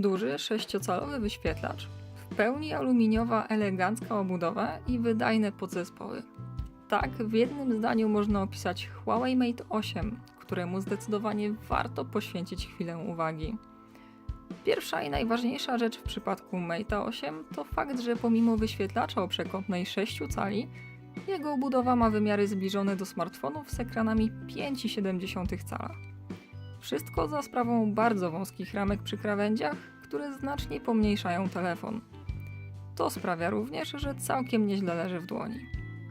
Duży, sześciocalowy wyświetlacz, w pełni aluminiowa, elegancka obudowa i wydajne podzespoły. Tak, w jednym zdaniu można opisać Huawei Mate 8, któremu zdecydowanie warto poświęcić chwilę uwagi. Pierwsza i najważniejsza rzecz w przypadku Mate 8 to fakt, że pomimo wyświetlacza o przekątnej 6 cali, jego obudowa ma wymiary zbliżone do smartfonów z ekranami 5,7 cala. Wszystko za sprawą bardzo wąskich ramek przy krawędziach, które znacznie pomniejszają telefon. To sprawia również, że całkiem nieźle leży w dłoni.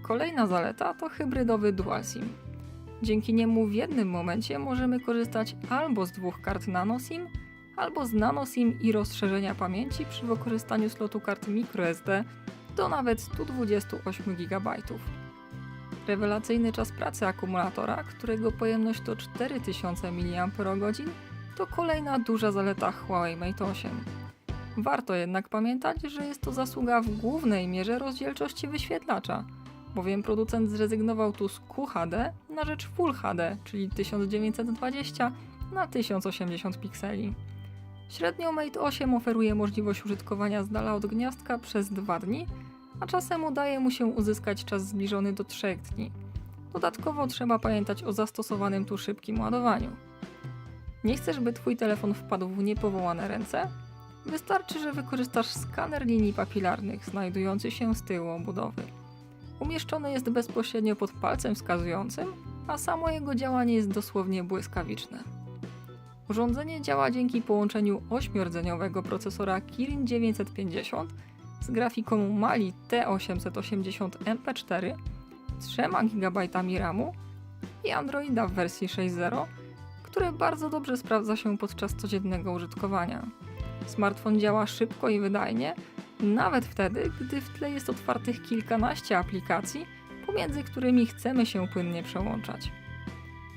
Kolejna zaleta to hybrydowy dual SIM. Dzięki niemu w jednym momencie możemy korzystać albo z dwóch kart nano SIM, albo z nano SIM i rozszerzenia pamięci przy wykorzystaniu slotu kart microSD do nawet 128 GB. Rewelacyjny czas pracy akumulatora, którego pojemność to 4000 mAh, to kolejna duża zaleta Huawei Mate 8. Warto jednak pamiętać, że jest to zasługa w głównej mierze rozdzielczości wyświetlacza, bowiem producent zrezygnował tu z QHD na rzecz Full HD, czyli 1920 na 1080 pikseli. Średnio Mate 8 oferuje możliwość użytkowania z dala od gniazdka przez 2 dni, a czasem udaje mu się uzyskać czas zbliżony do 3 dni. Dodatkowo trzeba pamiętać o zastosowanym tu szybkim ładowaniu. Nie chcesz, by Twój telefon wpadł w niepowołane ręce? Wystarczy, że wykorzystasz skaner linii papilarnych znajdujący się z tyłu obudowy. Umieszczony jest bezpośrednio pod palcem wskazującym, a samo jego działanie jest dosłownie błyskawiczne. Urządzenie działa dzięki połączeniu 8-rdzeniowego procesora Kirin 950 z grafiką Mali T880 MP4, 3 GB RAMu i Androida w wersji 6.0, który bardzo dobrze sprawdza się podczas codziennego użytkowania. Smartfon działa szybko i wydajnie, nawet wtedy, gdy w tle jest otwartych kilkanaście aplikacji, pomiędzy którymi chcemy się płynnie przełączać.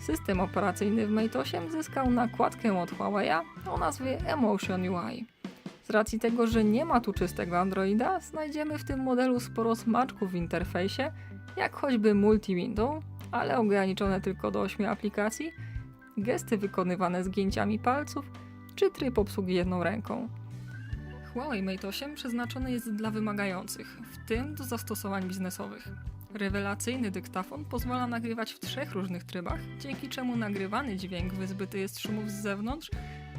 System operacyjny w Mate 8 zyskał nakładkę od Huawei'a o nazwie Emotion UI. Z racji tego, że nie ma tu czystego Androida, znajdziemy w tym modelu sporo smaczków w interfejsie, jak choćby multi-window, ale ograniczone tylko do 8 aplikacji, gesty wykonywane zgięciami palców, czy tryb obsługi jedną ręką. Huawei Mate 8 przeznaczony jest dla wymagających, w tym do zastosowań biznesowych. Rewelacyjny dyktafon pozwala nagrywać w trzech różnych trybach, dzięki czemu nagrywany dźwięk wyzbyty jest szumów z zewnątrz,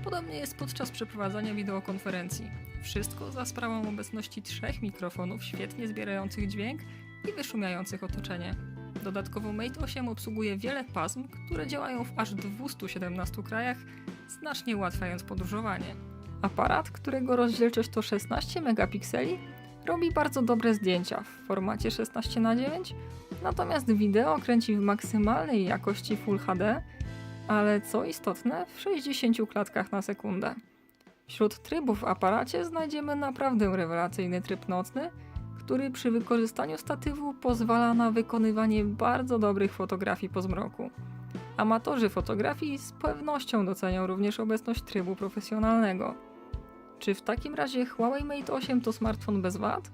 podobnie jest podczas przeprowadzania wideokonferencji. Wszystko za sprawą obecności trzech mikrofonów świetnie zbierających dźwięk i wyszumiających otoczenie. Dodatkowo Mate 8 obsługuje wiele pasm, które działają w aż 217 krajach, znacznie ułatwiając podróżowanie. Aparat, którego rozdzielczość to 16 megapikseli, robi bardzo dobre zdjęcia w formacie 16 na 9 natomiast wideo kręci w maksymalnej jakości Full HD, ale co istotne, w 60 klatkach na sekundę. Wśród trybów w aparacie znajdziemy naprawdę rewelacyjny tryb nocny, który przy wykorzystaniu statywu pozwala na wykonywanie bardzo dobrych fotografii po zmroku. Amatorzy fotografii z pewnością docenią również obecność trybu profesjonalnego. Czy w takim razie Huawei Mate 8 to smartfon bez wad?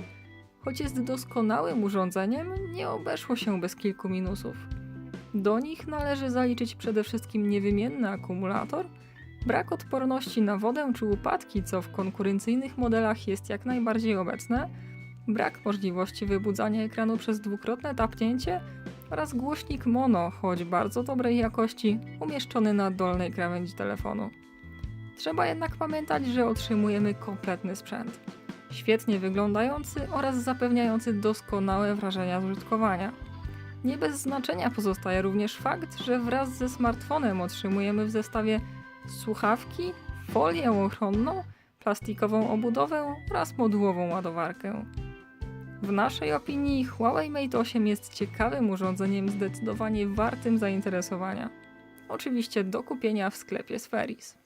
Choć jest doskonałym urządzeniem, nie obeszło się bez kilku minusów. Do nich należy zaliczyć przede wszystkim niewymienny akumulator, brak odporności na wodę czy upadki, co w konkurencyjnych modelach jest jak najbardziej obecne, brak możliwości wybudzania ekranu przez dwukrotne tapnięcie oraz głośnik mono, choć bardzo dobrej jakości, umieszczony na dolnej krawędzi telefonu. Trzeba jednak pamiętać, że otrzymujemy kompletny sprzęt. Świetnie wyglądający oraz zapewniający doskonałe wrażenia z użytkowania. Nie bez znaczenia pozostaje również fakt, że wraz ze smartfonem otrzymujemy w zestawie słuchawki, folię ochronną, plastikową obudowę oraz modułową ładowarkę. W naszej opinii Huawei Mate 8 jest ciekawym urządzeniem zdecydowanie wartym zainteresowania. Oczywiście do kupienia w sklepie Sferis.